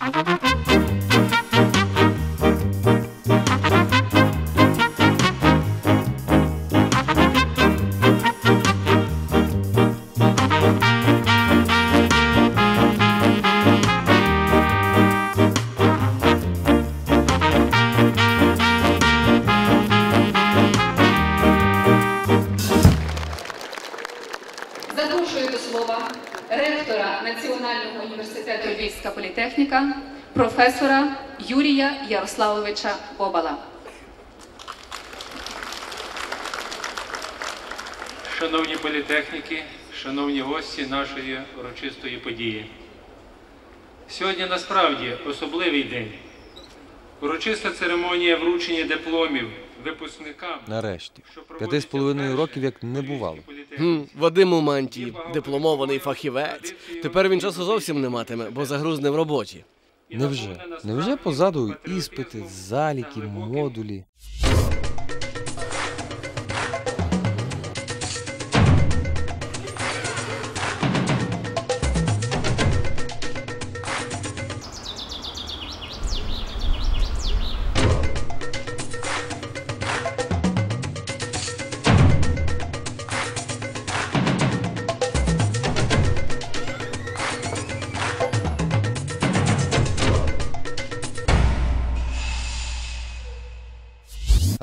Запрошую до ректора Національного університету Львівська політехніка, професора Юрія Ярославовича Бобала. Шановні політехніки, шановні гості нашої урочистої події. Сьогодні насправді особливий день. Урочиста церемонія вручення дипломів випускникам. Нарешті. П'яти з половиною років як не бувало. Хм, Вадим мантії, дипломований фахівець. Тепер він часу зовсім не матиме, бо загрузне в роботі. Невже? Невже позаду іспити, заліки, модулі?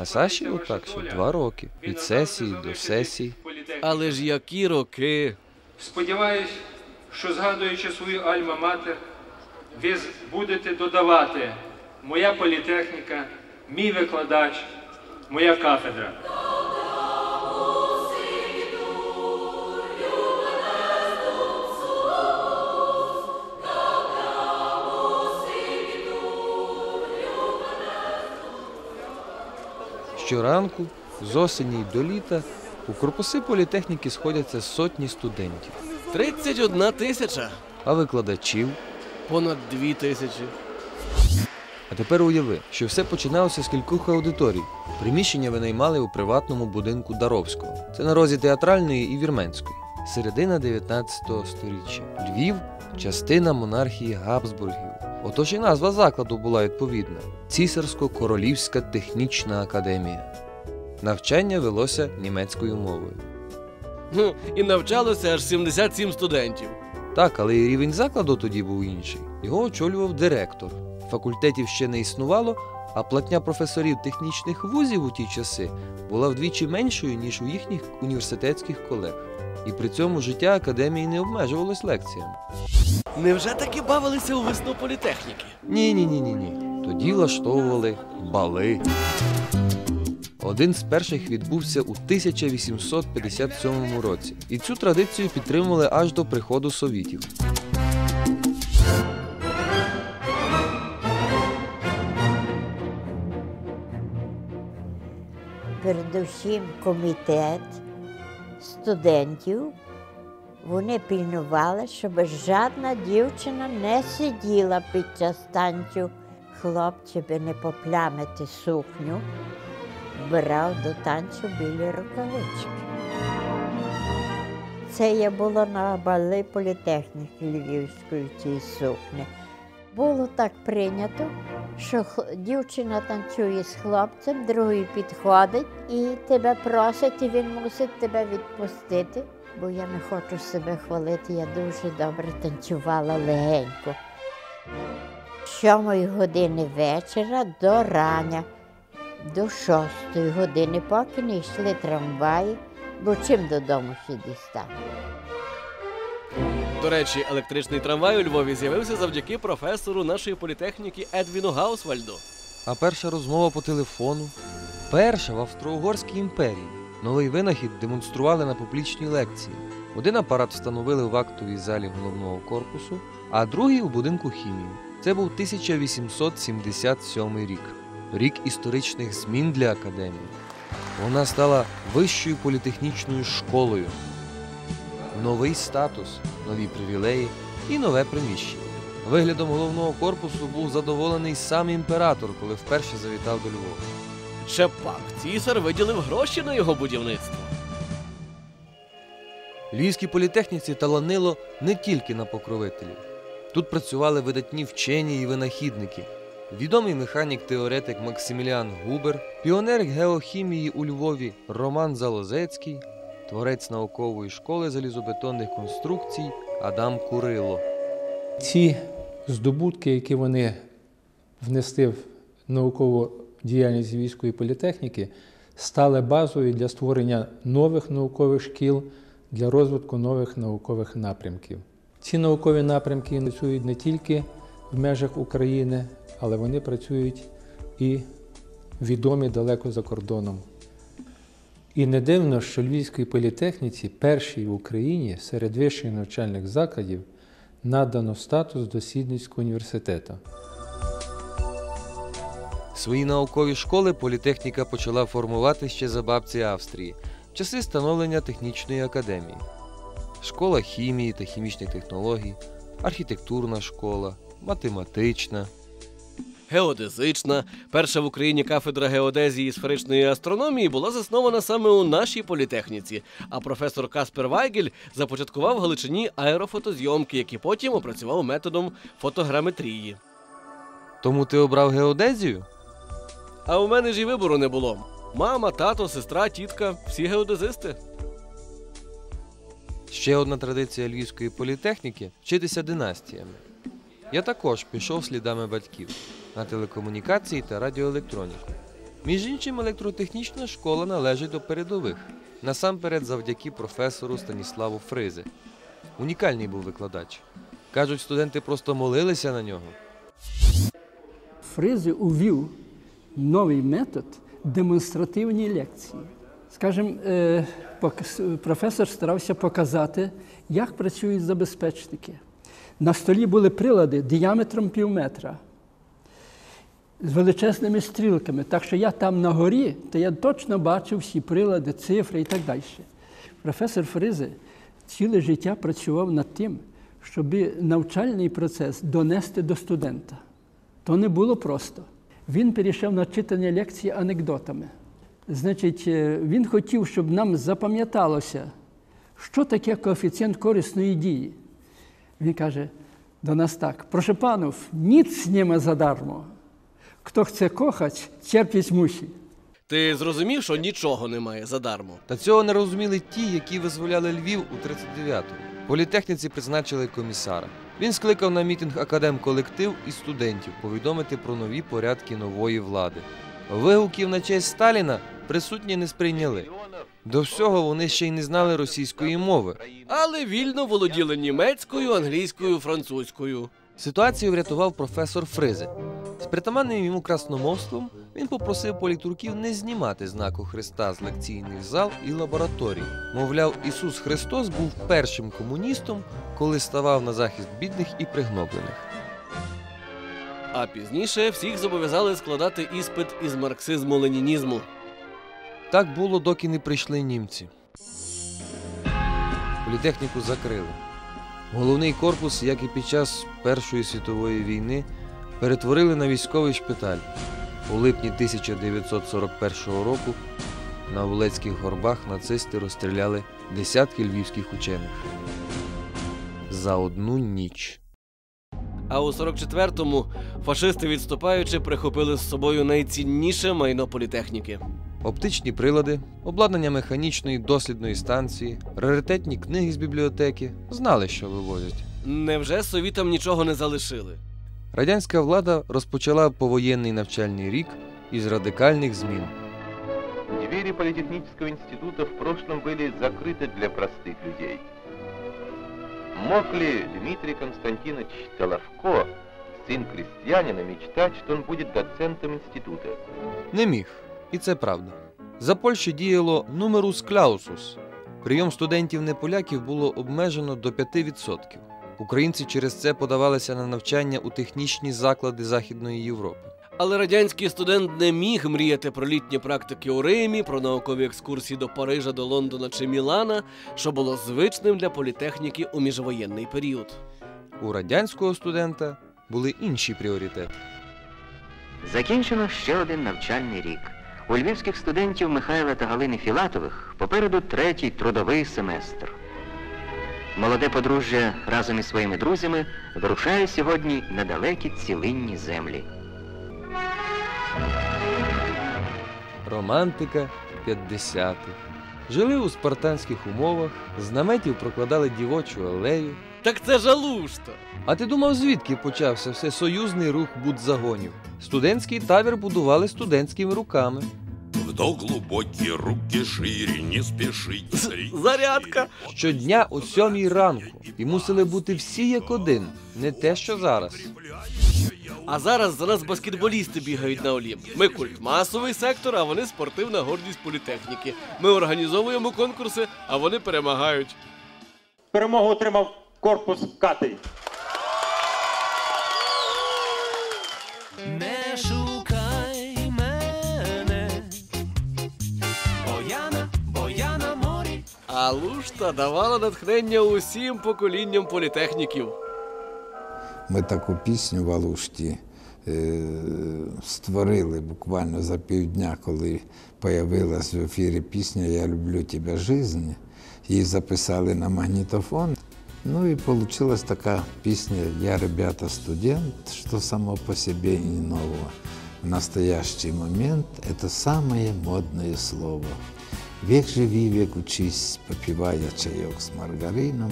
Саші отак що два роки. Від сесії до сесії. Але ж які роки. Сподіваюсь, що згадуючи свою альма-матер, ви будете додавати моя політехніка, мій викладач, моя кафедра. Щоранку, з осені й до літа, у корпуси політехніки сходяться сотні студентів, 31 тисяча, а викладачів. понад дві тисячі. А тепер уяви, що все починалося з кількох аудиторій. Приміщення винаймали у приватному будинку Даровського. Це на розі театральної і вірменської. Середина 19 століття. Львів частина монархії Габсбургів. Отож і назва закладу була відповідна: Цісарсько-королівська технічна академія. Навчання велося німецькою мовою. І навчалося аж 77 студентів. Так, але і рівень закладу тоді був інший. Його очолював директор. Факультетів ще не існувало, а платня професорів технічних вузів у ті часи була вдвічі меншою, ніж у їхніх університетських колег. І при цьому життя академії не обмежувалось лекціями. Невже таки бавилися у весну політехніки? Ні, ні, ні, ні, ні. Тоді влаштовували бали. Один з перших відбувся у 1857 році, і цю традицію підтримували аж до приходу совітів. передусім комітет студентів. Вони пільнували, щоб жодна дівчина не сиділа під час танцю. Хлопці би не поплямити сукню, брав до танцю білі рукавички. Це я було на бали політехніки Львівської цій сукні. Було так прийнято, що дівчина танцює з хлопцем, другий підходить і тебе просить, і він мусить тебе відпустити. Бо я не хочу себе хвалити, я дуже добре танцювала легенько. З сьомої години вечора до рання, до шостої години, поки не йшли трамваї, бо чим додому ще дістати. До речі, електричний трамвай у Львові з'явився завдяки професору нашої політехніки Едвіну Гаусвальду. А перша розмова по телефону. Перша в Австро-Угорській імперії. Новий винахід демонстрували на публічній лекції. Один апарат встановили в актовій залі головного корпусу, а другий у будинку хімії. Це був 1877 рік. Рік історичних змін для академії. Вона стала вищою політехнічною школою. Новий статус, нові привілеї і нове приміщення. Виглядом головного корпусу був задоволений сам імператор, коли вперше завітав до Львова. Ще пак, цісар виділив гроші на його будівництво. Львівській політехніці таланило не тільки на покровителів. Тут працювали видатні вчені і винахідники. Відомий механік-теоретик Максиміліан Губер, піонер геохімії у Львові Роман Залозецький, творець наукової школи залізобетонних конструкцій Адам Курило. Ці здобутки, які вони внесли в наукову діяльність Львівської політехніки, стали базою для створення нових наукових шкіл, для розвитку нових наукових напрямків. Ці наукові напрямки працюють не тільки в межах України, але вони працюють і відомі далеко за кордоном. І не дивно, що Львівській політехніці, першій в Україні серед вищих навчальних закладів, надано статус дослідницького університету. Свої наукові школи політехніка почала формувати ще за бабці Австрії в часи становлення технічної академії. Школа хімії та хімічних технологій, архітектурна школа, математична. Геодезична, перша в Україні кафедра геодезії і сферичної астрономії була заснована саме у нашій політехніці. А професор Каспер Вайгель започаткував в Галичині аерофотозйомки, які потім опрацював методом фотограметрії. Тому ти обрав геодезію? А у мене ж і вибору не було. Мама, тато, сестра, тітка всі геодезисти. Ще одна традиція львівської політехніки вчитися династіями. Я також пішов слідами батьків на телекомунікації та радіоелектроніку. Між іншим, електротехнічна школа належить до передових, насамперед завдяки професору Станіславу Фризе. Унікальний був викладач. Кажуть, студенти просто молилися на нього. Фризи увів новий метод демонстративні лекції. Скажімо, е, професор старався показати, як працюють забезпечники. На столі були прилади діаметром пів метра з величезними стрілками. Так що я там на горі, то я точно бачив всі прилади, цифри і так далі. Професор Фризе ціле життя працював над тим, щоб навчальний процес донести до студента. То не було просто. Він перейшов на читання лекції анекдотами. Значить, е, він хотів, щоб нам запам'яталося, що таке коефіцієнт корисної дії. Він каже до нас так: прошу панов, ніц нема задармо. Хто chce kochać, cierpieć musi. Ти зрозумів, що нічого немає задармо. Та цього не розуміли ті, які визволяли Львів у 39-му. Політехніці призначили комісара. Він скликав на мітинг академколектив і студентів повідомити про нові порядки нової влади. Вигуків на честь Сталіна присутні не сприйняли. До всього вони ще й не знали російської мови. Але вільно володіли німецькою, англійською, французькою. Ситуацію врятував професор Фризе. Притаманним йому красномовством він попросив політурків не знімати знаку Христа з лекційних зал і лабораторій. Мовляв, Ісус Христос був першим комуністом, коли ставав на захист бідних і пригноблених. А пізніше всіх зобов'язали складати іспит із марксизму-ленінізму. Так було, доки не прийшли німці. Політехніку закрили. Головний корпус, як і під час Першої світової війни, перетворили на військовий шпиталь. У липні 1941 року на Волецьких горбах нацисти розстріляли десятки львівських учених. За одну ніч. А у 44-му фашисти, відступаючи, прихопили з собою найцінніше майно політехніки. Оптичні прилади, обладнання механічної дослідної станції, раритетні книги з бібліотеки знали, що вивозять. Невже совітам нічого не залишили? Радянська влада розпочала повоєнний навчальний рік із радикальних змін. Двери Политехнического института в прошлом были закрыты для простых людей. Мог ли Дмитрий Константинович Соловко, сын крестьянина, мечтать, что он будет доцентом института? Не міг, і це правда. За Польщі діяло нумерус клаусус. Прийом студентів неполяків було обмежено до 5%. Українці через це подавалися на навчання у технічні заклади Західної Європи. Але радянський студент не міг мріяти про літні практики у Римі, про наукові екскурсії до Парижа, до Лондона чи Мілана, що було звичним для політехніки у міжвоєнний період. У радянського студента були інші пріоритети. Закінчено ще один навчальний рік. У львівських студентів Михайла та Галини Філатових попереду третій трудовий семестр. Молоде подружжя разом із своїми друзями вирушає сьогодні на далекі цілинні землі. Романтика 50-х. Жили у спартанських умовах, з наметів прокладали дівочу алею. Так це ж Алушта. А ти думав, звідки почався всесоюзний рух будзагонів? Студентський табір будували студентськими руками. Вдох глубокие руки шире, не спешите. Зарядка. Щодня о сьомій ранку. І мусили бути всі як один, не те, що зараз. А зараз за нас баскетболісти бігають на Олімп. Ми культмасовий сектор, а вони спортивна гордість політехніки. Ми організовуємо конкурси, а вони перемагають. Перемогу отримав корпус Катей. Морі. Алушта давала натхнення усім поколінням політехніків. Ми таку пісню в Алушті е, створили буквально за півдня, коли появилась в ефірі пісня Я люблю тебе жизнь. Її записали на магнітофон. Ну і получилась така пісня «Я, ребята, студент», что само по и не нового. В настоящий момент это самое модное слово. Век живи, век учись, попивая чаек с маргарином.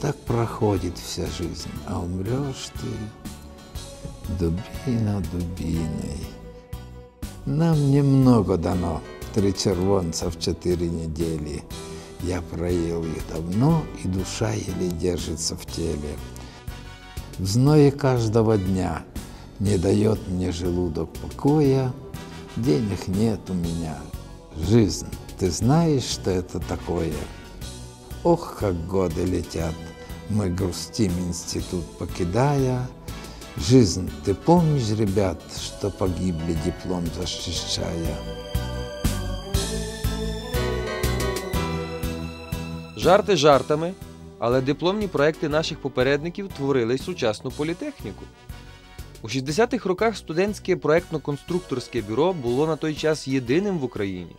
Так проходит вся жизнь, а умрешь ты дубина дубиной. Нам немного дано, три червонца в четыре недели. Я проел их давно, и душа еле держится в теле. В зное каждого дня не дает мне желудок покоя, денег нет у меня. Жизнь, ты знаешь, что это такое? Ох, как годы летят, мы грустим институт покидая. Жизнь, ты помнишь, ребят, что погибли диплом защищая? Жарти жартами, але дипломні проекти наших попередників творили й сучасну політехніку. У 60-х роках студентське проектно-конструкторське бюро було на той час єдиним в Україні.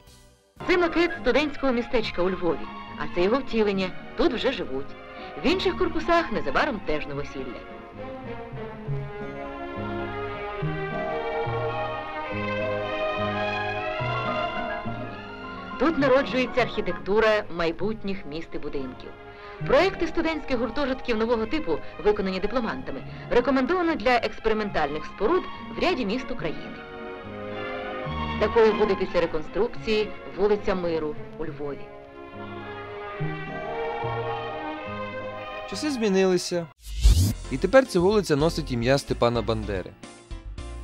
Це макет студентського містечка у Львові, а це його втілення. Тут вже живуть. В інших корпусах незабаром теж новосілля. Тут народжується архітектура майбутніх міст і будинків. Проекти студентських гуртожитків нового типу, виконані дипломантами, рекомендовано для експериментальних споруд в ряді міст України. Такою буде після реконструкції вулиця Миру у Львові. Часи змінилися, і тепер ця вулиця носить ім'я Степана Бандери.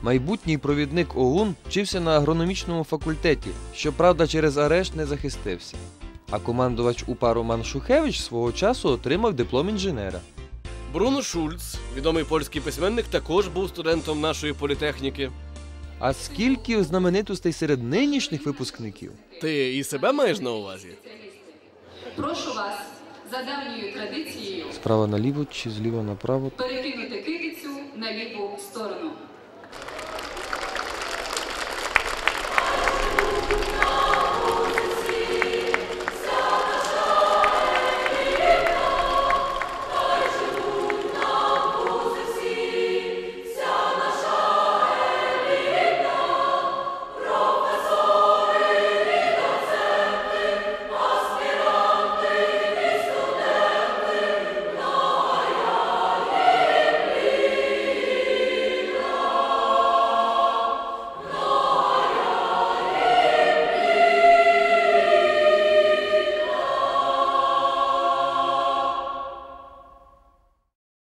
Майбутній провідник ОУН вчився на агрономічному факультеті, щоправда, через арешт не захистився. А командувач УПА Роман Шухевич свого часу отримав диплом інженера. Бруно Шульц, відомий польський письменник, також був студентом нашої політехніки. А скільки знаменитостей серед нинішніх випускників? Ти і себе маєш на увазі? Прошу вас за давньою традицією Справа наліво чи зліва направо? перекинути китицю на ліву сторону.